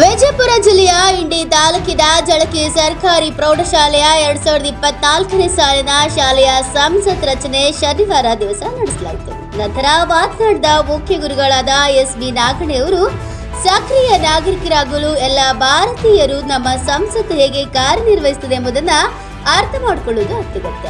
ವಿಜಯಪುರ ಜಿಲ್ಲೆಯ ಇಂಡಿ ತಾಲೂಕಿನ ಜಳಕಿ ಸರ್ಕಾರಿ ಪ್ರೌಢಶಾಲೆಯ ಎರಡ್ ಸಾವಿರದ ಇಪ್ಪತ್ನಾಲ್ಕನೇ ಸಾಲಿನ ಶಾಲೆಯ ಸಂಸತ್ ರಚನೆ ಶನಿವಾರ ದಿವಸ ನಡೆಸಲಾಯಿತು. ನಂತರ ಮಾತನಾಡಿದ ಮುಖ್ಯ ಗುರುಗಳಾದ ಎಸ್ ಬಿ ನಾಗಣೆಯವರು ಸಕ್ರಿಯ ನಾಗರಿಕರಾಗಲು ಎಲ್ಲ ಭಾರತೀಯರು ನಮ್ಮ ಸಂಸತ್ ಹೇಗೆ ಕಾರ್ಯನಿರ್ವಹಿಸುತ್ತದೆ ಎಂಬುದನ್ನು ಅರ್ಥ ಮಾಡಿಕೊಳ್ಳುವುದು ಅತ್ಯಗತ್ಯ.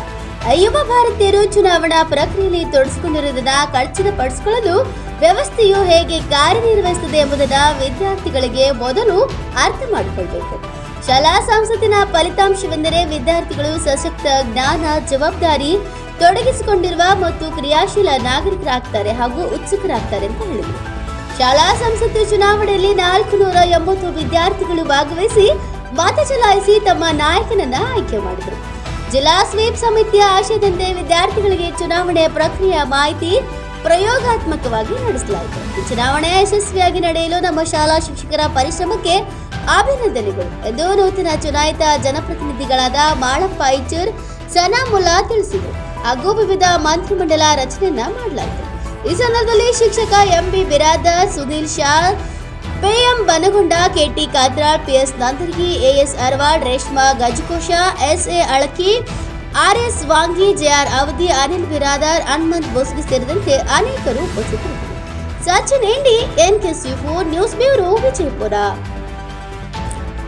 ಯುವ ಭಾರತೀಯರು ಚುನಾವಣಾ ಪ್ರಕ್ರಿಯೆಯಲ್ಲಿ ತೊಡಗಿಸಿಕೊಂಡಿರುವುದನ್ನ ಖಚಿತಪಡಿಸಿಕೊಳ್ಳಲು ವ್ಯವಸ್ಥೆಯು ಹೇಗೆ ಕಾರ್ಯನಿರ್ವಹಿಸುತ್ತದೆ ಎಂಬುದನ್ನ ವಿದ್ಯಾರ್ಥಿಗಳಿಗೆ ಮೊದಲು ಅರ್ಥ ಮಾಡಿಕೊಳ್ಬೇಕು. ಶಾಲಾ ಸಂಸತ್ತಿನ ಫಲಿತಾಂಶವೆಂದರೆ ವಿದ್ಯಾರ್ಥಿಗಳು ಸಶಕ್ತ, ಜ್ಞಾನ, ಜವಾಬ್ದಾರಿ ತೊಡಗಿಸಿಕೊಂಡಿರುವ ಮತ್ತು ಕ್ರಿಯಾಶೀಲ ನಾಗರಿಕರಾಗ್ತಾರೆ ಹಾಗೂ ಉತ್ಸುಕರಾಗ್ತಾರೆ ಅಂತ ಹೇಳಿದರು. ಶಾಲಾ ಸಂಸತ್ತು ಚುನಾವಣೆಯಲ್ಲಿ ನಾಲ್ಕು ನೂರ ಎಂಬತ್ತು ವಿದ್ಯಾರ್ಥಿಗಳು ಭಾಗವಹಿಸಿ ಮತ ಚಲಾಯಿಸಿ ತಮ್ಮ ನಾಯಕನನ್ನ ಆಯ್ಕೆ ಮಾಡಿದರು. ಜಿಲ್ಲಾ ಸ್ವೀಪ್ ಸಮಿತಿಯ ಆಶಯದಂತೆ ವಿದ್ಯಾರ್ಥಿಗಳಿಗೆ ಚುನಾವಣೆಯ ಪ್ರಕ್ರಿಯೆಯ ಮಾಹಿತಿ ಪ್ರಯೋಗಾತ್ಮಕವಾಗಿ ನಡೆಸಲಾಯಿತು. ಚುನಾವಣೆ ಯಶಸ್ವಿಯಾಗಿ ನಡೆಯಲು ನಮ್ಮ ಶಾಲಾ ಶಿಕ್ಷಕರ ಪರಿಶ್ರಮಕ್ಕೆ ಅಭಿನಂದನೆಗಳು ಎಂದು ನೂತನ ಚುನಾಯಿತ ಜನಪ್ರತಿನಿಧಿಗಳಾದ ಮಾಳಪ್ಪ ಐಚೂರ್, ಸನಾ ಮುಲ್ಲಾ ತಿಳಿಸಿದರು. ಹಾಗೂ ವಿವಿಧ ಮಂತ್ರಿಮಂಡಲ ರಚನೆಯನ್ನ ಮಾಡಲಾಯಿತು. ಈ ಸಂದರ್ಭದಲ್ಲಿ ಶಿಕ್ಷಕ M B Biradar, Sunil Shah P M Banagonda, K T Katral P S Nandargi, A S Arwad Reshma Gajakosh, S A Alaki, R S Wangi, J R Avadhi, Anil Biradar, Hanumant Bosgi ಸೇರಿದಂತೆ ಅನೇಕರು ಉಪಸ್ಥಿತರಿದ್ದರು. Sachin Indi N K news bureau, Vijayapura.